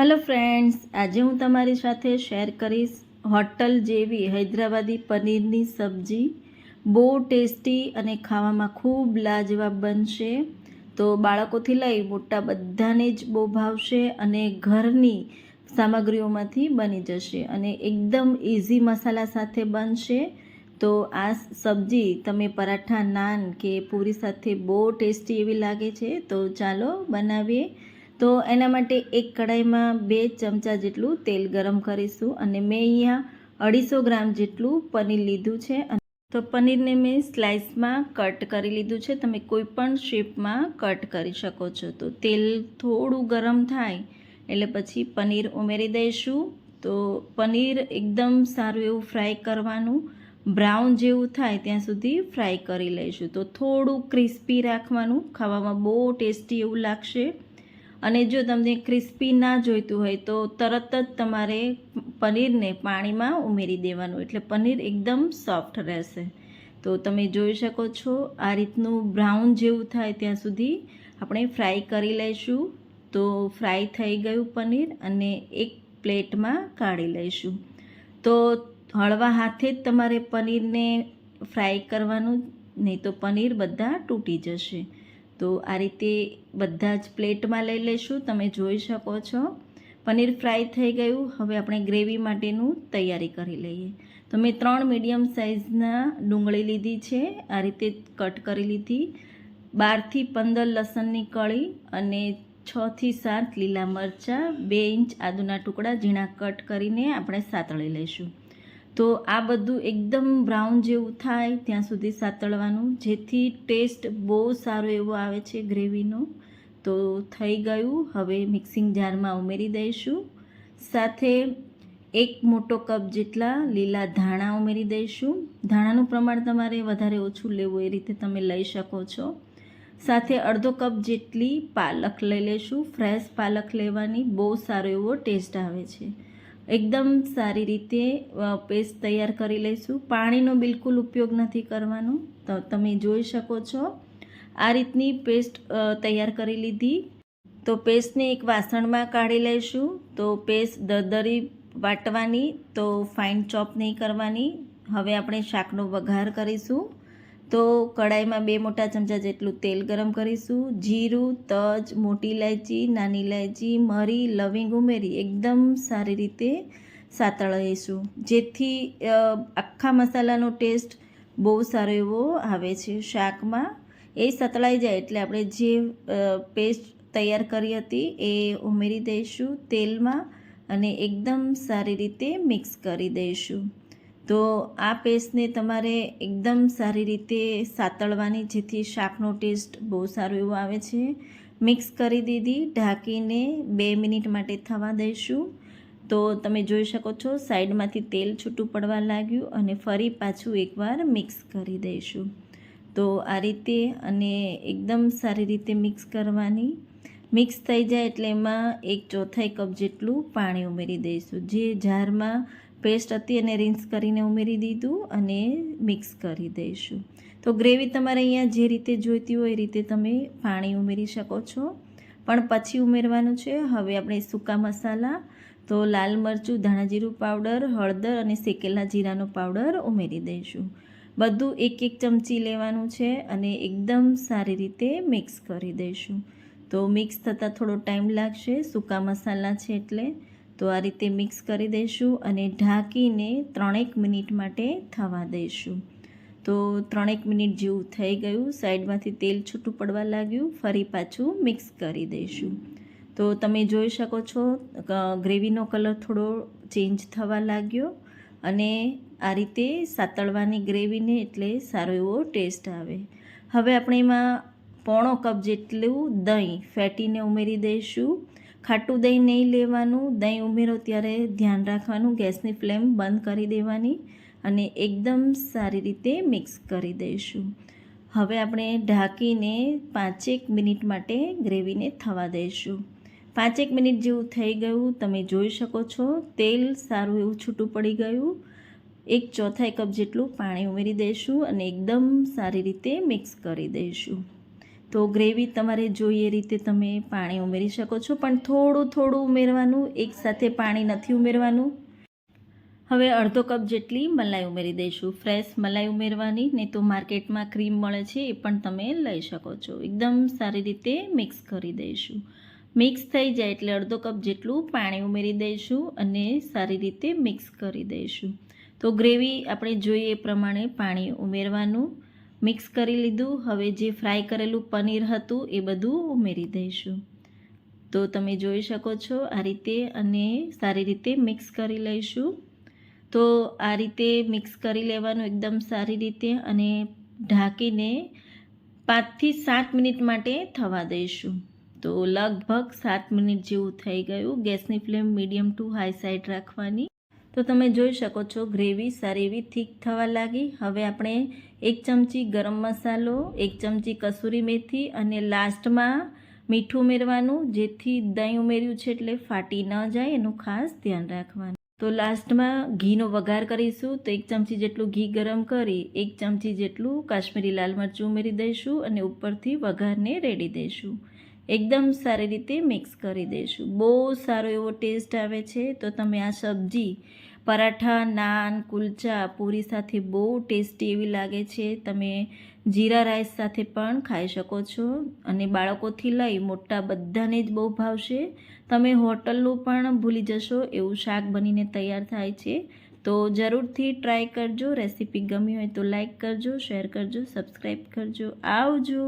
Hello friends આજે હું તમારી સાથે શેર કરીશ હોટલ જેવી હૈદરાબાદી પનીરની સબ્જી. બહુ ટેસ્ટી અને ખાવામાં ખૂબ લાજવાબ બનશે. તો બાળકોથી લઈ મોટા બધાને જ બહુ ભાવશે અને ઘરની સામગ્રીઓમાંથી બની જશે અને એકદમ ઇઝી મસાલા સાથે બનશે. તો આ સબ્જી તમે પરાઠા નાન કે પૂરી સાથે બહુ ટેસ્ટી એવી લાગે છે. તો ચાલો બનાવીએ. તો એના માટે એક કઢાઈમાં બે ચમચા જેટલું તેલ ગરમ કરીશું અને મેં અહીંયા અઢીસો ગ્રામ જેટલું પનીર લીધું છે તો પનીરને મેં સ્લાઇસમાં કટ કરી લીધું છે. તમે કોઈ પણ શેપમાં કટ કરી શકો છો. તો તેલ થોડું ગરમ થાય એટલે પછી પનીર ઉમેરી દઈશું. તો પનીર એકદમ સારું એવું ફ્રાય કરવાનું, બ્રાઉન જેવું થાય ત્યાં સુધી ફ્રાય કરી લઈશું. તો થોડું ક્રિસ્પી રાખવાનું, ખાવામાં બહુ ટેસ્ટી એવું લાગશે. અને જો તમને ક્રિસ્પી ના જોઈતું હોય તો તરત જ તમારે પનીરને પાણીમાં ઉમેરી દેવાનું. એટલે પનીર એકદમ સોફ્ટ રહેશે. તો તમે જોઈ શકો છો, આ રીતનું બ્રાઉન જેવું થાય ત્યાં સુધી આપણે ફ્રાય કરી લઈશું. તો ફ્રાય થઈ ગયું પનીર અને એક પ્લેટમાં કાઢી લઈશું. તો હળવા હાથે જ તમારે પનીરને ફ્રાય કરવાનું, નહીં તો પનીર બધા તૂટી જશે. તો આ રીતે બધા જ પ્લેટમાં લઈ લઈશું તમે જોઈ શકો છો. પનીર ફ્રાય થઈ ગયું, હવે આપણે ગ્રેવી માટેનું તૈયારી કરી લઈએ. તો મેં ત્રણ મીડિયમ સાઇઝના ડુંગળી લીધી છે, આ રીતે કટ કરી લીધી. બારથી પંદર લસણની કળી અને છથી સાત લીલા મરચાં, બે ઇંચ આદુના ટુકડા, ઝીણા કટ કરીને આપણે સાતળી લઈશું. તો આ બધું એકદમ બ્રાઉન જેવું થાય ત્યાં સુધી સાતળવાનું. જેથી ટેસ્ટ બહુ સારો એવો આવે છે ગ્રેવીનો. તો થઈ ગયું. હવે મિક્સિંગ જારમાં ઉમેરી દઈશું. સાથે એક મોટો કપ જેટલા લીલા ધાણા ઉમેરી દઈશું. ધાણાનું પ્રમાણ તમારે વધારે ઓછું લેવું એ રીતે તમે લઈ શકો છો. સાથે અડધો કપ જેટલી પાલક લઈ લઈશું ફ્રેશ પાલક લેવાની બહુ સારો એવો ટેસ્ટ આવે છે. એકદમ સારી રીતે પેસ્ટ તૈયાર કરી લઈશું. પાણીનો બિલકુલ ઉપયોગ નથી કરવાનો. તો તમે જોઈ શકો છો. આ રીતની પેસ્ટ તૈયાર કરી લીધી. તો પેસ્ટને એક વાસણમાં કાઢી લઈશું. તો પેસ્ટ દરદરી વાટવાની, તો ફાઇન ચોપ નહીં કરવાની. હવે આપણે શાકનો વઘાર કરીશું. તો કડાઈમાં બે મોટા ચમચા જેટલું તેલ ગરમ કરીશું. જીરું, તજ, મોટી ઇલાયચી નાની ઇલાયચી મરી, લવિંગ ઉમેરી એકદમ સારી રીતે સાતળીશું. જેથી આખા મસાલાનો ટેસ્ટ બહુ સારો એવો આવે છે શાકમાં. એ સતળાઈ જાય એટલે આપણે જે પેસ્ટ તૈયાર કરી હતી એ ઉમેરી દઈશું તેલમાં અને એકદમ સારી રીતે મિક્સ કરી દઈશું. તો આ પેસ્ટને તમારે એકદમ સારી રીતે સાતળવાની, જેથી શાકનો ટેસ્ટ બહુ સારો એવો આવે છે. મિક્સ કરી દીધી, ઢાંકીને બે મિનિટ માટે થવા દઈશું. તો તમે જોઈ શકો છો, સાઈડમાંથી તેલ છૂટું પડવા લાગ્યું અને ફરી પાછું એકવાર મિક્સ કરી દઈશું. તો આ રીતે અને એકદમ સારી રીતે મિક્સ કરવાની. મિક્સ થઈ જાય એટલે એમાં એક ચોથાઈ કપ જેટલું પાણી ઉમેરી દઈશું. જે જારમાં પેસ્ટ હતી એને રિન્સ કરીને ઉમેરી દીધું અને મિક્સ કરી દઈશું. તો ગ્રેવી તમારે અહીંયા જે રીતે જોઈતી હોય એ રીતે તમે પાણી ઉમેરી શકો છો. પણ પછી ઉમેરવાનું છે, હવે આપણે સૂકા મસાલા, તો લાલ મરચું, ધાણાજીરું પાવડર, હળદર અને શેકેલા જીરાનો પાવડર ઉમેરી દઈશું. બધું એક એક ચમચી લેવાનું છે અને એકદમ સારી રીતે મિક્સ કરી દઈશું. તો મિક્સ થતાં થોડો ટાઈમ લાગશે, સૂકા મસાલા છે એટલે. તો આ રીતે મિક્સ કરી દઈશું અને ઢાંકીને ત્રણેક મિનિટ માટે થવા દઈશું. તો ત્રણેક મિનિટ જેવું થઈ ગયું, સાઈડમાંથી તેલ છૂટું પડવા લાગ્યું, ફરી પાછું મિક્સ કરી દઈશું. તો તમે જોઈ શકો છો ગ્રેવીનો કલર થોડો ચેન્જ થવા લાગ્યો અને આ રીતે સાતળવાની ગ્રેવીને એટલે સારો એવો ટેસ્ટ આવે. હવે આપણે એમાં પોણો કપ જેટલું દહીં ફેટીને ઉમેરી દઈશું ખાટું દહીં નહીં લેવાનું, દહીં ઉમેરો ત્યારે ધ્યાન રાખવાનું, ગેસની ફ્લેમ બંધ કરી દેવાની અને એકદમ સારી રીતે મિક્સ કરી દઈશું. હવે આપણે ઢાંકીને પાંચેક મિનિટ માટે ગ્રેવીને થવા દઈશું. પાંચેક મિનિટ જેવું થઈ ગયું, તમે જોઈ શકો છો, તેલ સારું એવું છૂટું પડી ગયું. એક ચોથાઈ કપ જેટલું પાણી ઉમેરી દઈશું અને એકદમ સારી રીતે મિક્સ કરી દઈશું. તો ગ્રેવી તમારે જોઈએ રીતે તમે પાણી ઉમેરી શકો છો, પણ થોડું થોડું ઉમેરવાનું એકસાથે પાણી નથી ઉમેરવાનું. હવે અડધો કપ જેટલી મલાઈ ઉમેરી દઈશું. ફ્રેશ મલાઈ ઉમેરવાની, નહીં તો માર્કેટમાં ક્રીમ મળે છે એ પણ તમે લઈ શકો છો. એકદમ સારી રીતે મિક્સ કરી દઈશું. મિક્સ થઈ જાય એટલે અડધો કપ જેટલું પાણી ઉમેરી દઈશું અને સારી રીતે મિક્સ કરી દઈશું. તો ગ્રેવી આપણે જોઈએ એ પ્રમાણે પાણી ઉમેરવાનું. મિક્સ કરી લીધું. હવે જે ફ્રાય કરેલું પનીર હતું એ બધું ઉમેરી દઈશું. તો તમે જોઈ શકો છો આ રીતે અને સારી રીતે મિક્સ કરી લઈશું. તો આ રીતે મિક્સ કરી લેવાનું એકદમ સારી રીતે અને ઢાંકીને પાંચથી સાત મિનિટ માટે થવા દઈશું. તો લગભગ સાત મિનિટ જેવું થઈ ગયું ગેસની flame medium to high side રાખવાની. તો તમે જોઈ શકો છો, ગ્રેવી સારી એવી થીક થવા લાગી. હવે આપણે એક ચમચી ગરમ મસાલો, એક ચમચી કસૂરી મેથી અને લાસ્ટમાં મીઠું ઉમેરવાનું, જેથી દહીં ઉમેર્યું છે એટલે ફાટી ન જાય, એનું ખાસ ધ્યાન રાખવાનું. તો લાસ્ટમાં ઘીનો વઘાર કરીશું. તો એક ચમચી જેટલું ઘી ગરમ કરી, એક ચમચી જેટલું કાશ્મીરી લાલ મરચું ઉમેરી દઈશું અને ઉપરથી વઘારને રેડી દઈશું. એકદમ સારી રીતે મિક્સ કરી દઈશું. બહુ સારો એવો ટેસ્ટ આવે છે, તો તમે આ સબ્જી, પરાઠા, નાન, કુલચા પૂરી સાથે બહુ ટેસ્ટી એવી લાગે છે. તમે જીરા રાઈસ સાથે પણ ખાઈ શકો છો અને બાળકોથી લઈ મોટા બધાને જ બહુ ભાવશે. તમે હોટલનું પણ ભૂલી જશો, એવું શાક બનીને તૈયાર થાય છે. તો જરૂરથી ટ્રાય કરજો. રેસીપી ગમી હોય તો લાઈક કરજો શેર કરજો સબસ્ક્રાઈબ કરજો. આવજો!